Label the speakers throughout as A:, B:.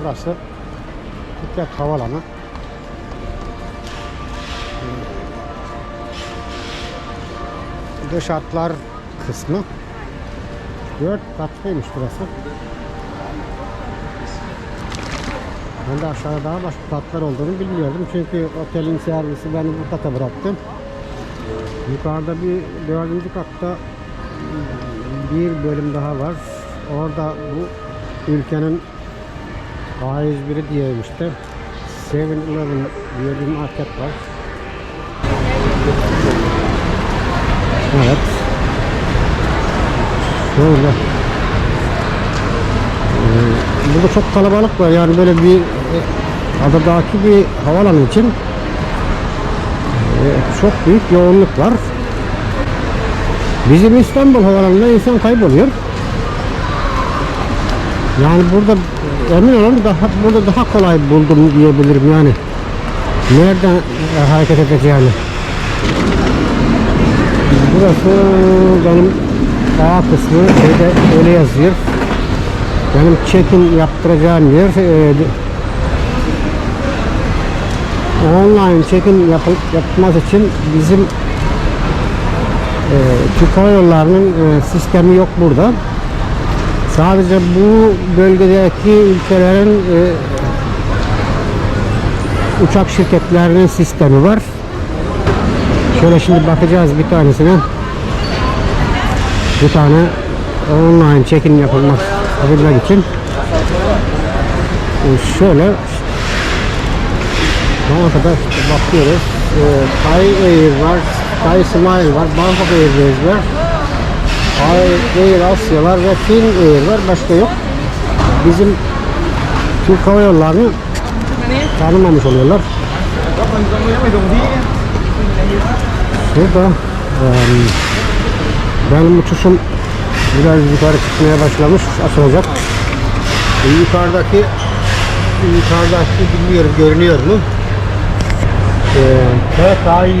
A: Burası Kutlet Havalanı. Dış hatlar kısmı. 4 katlıymış burası. Ben de aşağıda daha başka katlar olduğunu bilmiyordum. Çünkü otelin servisi beni bu kata bıraktı. Yukarıda bir dördüncü katta bir bölüm daha var. Orada bu ülkenin A101'i diyeymişti. 7-Eleven diye bir market var. Evet. Şöyle. Ee, burada çok kalabalık var. Yani böyle bir e, adadaki bir havalanı için e, çok büyük yoğunluk var. Bizim İstanbul havalanında insan kayboluyor. Yani burada emin olun daha burada daha kolay buldum diyebilirim yani. Nereden e, hareket edeceğini. Burası benim A kısmı şeyde öyle yazıyor. Benim check-in yaptıracağım yer e, online check-in yapıp yapılması için bizim e, Türk Yolları'nın e, sistemi yok burada. Sadece bu bölgedeki ülkelerin e, uçak şirketlerinin sistemi var. Şöyle şimdi bakacağız bir tanesine. Bir tane online check-in yapılmak yapabilmek için e, şöyle Bana kadar işte bakıyoruz. E, Thai Air var, Thai Smile var, Bangkok Airways var. Air Asya var ve Fin Air var. Başka yok. Bizim Türk Hava Yolları'nı tanımamış oluyorlar. Burada em, benim uçuşum biraz yukarı çıkmaya başlamış, açılacak. E, yukarıdaki yukarıdaki bilmiyorum görünüyor mu? Ee, TK 173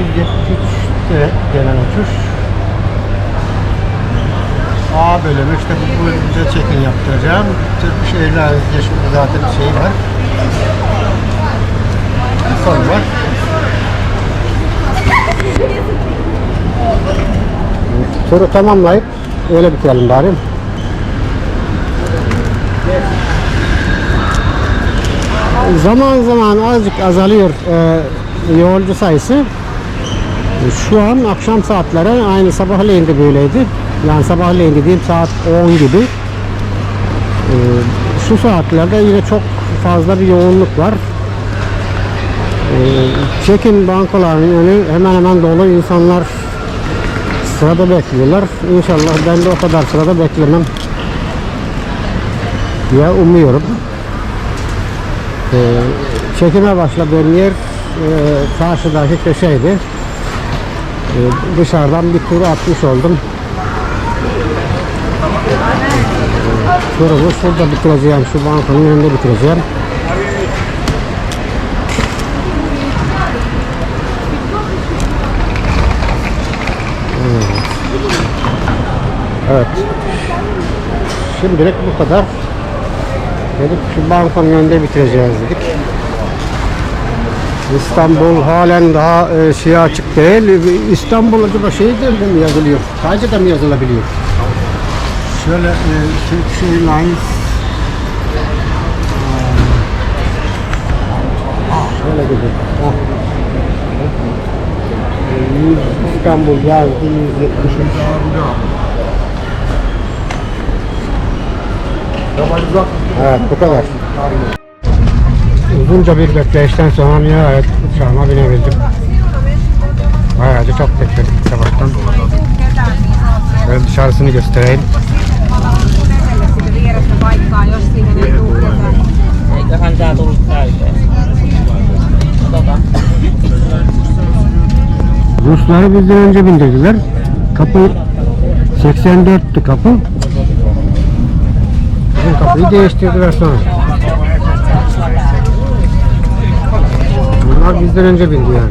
A: gelen uçuş. A bölümü işte bu bölümde check-in yaptıracağım. Türk Airlines'de şimdi zaten bir şey var. Son var. Turu tamamlayıp öyle bitirelim bari. Zaman zaman azıcık azalıyor e, yolcu sayısı. Şu an akşam saatleri aynı sabahleyin de böyleydi. Yani sabahleyin dediğim saat 10 gibi. E, şu saatlerde yine çok fazla bir yoğunluk var. E, check-in bankalarının önü hemen hemen dolu insanlar sırada bekliyorlar. İnşallah ben de o kadar sırada beklemem diye umuyorum. Ee, çekime başladığım yer e, karşıdaki köşeydi. Ee, dışarıdan bir tur atmış oldum. Turumu şurada bitireceğim. Şu bankanın önünde bitireceğim. Evet. Şimdilik bu kadar. Dedik şu bankanın önünde bitireceğiz dedik. İstanbul halen daha e, şeye açık değil. İstanbul acaba şey de mi yazılıyor? Sadece de mi yazılabiliyor? Şöyle e, Turkish Airlines Aa, şöyle gibi. Ah. 100 İstanbul yazdı 173. Evet bu kadar. Uzunca bir bekleyişten sonra nihayet uçağıma binebildim. Bayağı da çok bekledik sabahtan. Böyle dışarısını göstereyim. Rusları bizden önce bindirdiler. Kapı 84'tü kapı. Bizim kapıyı değiştirdiler sonra. Daha bizden önce bindi yani.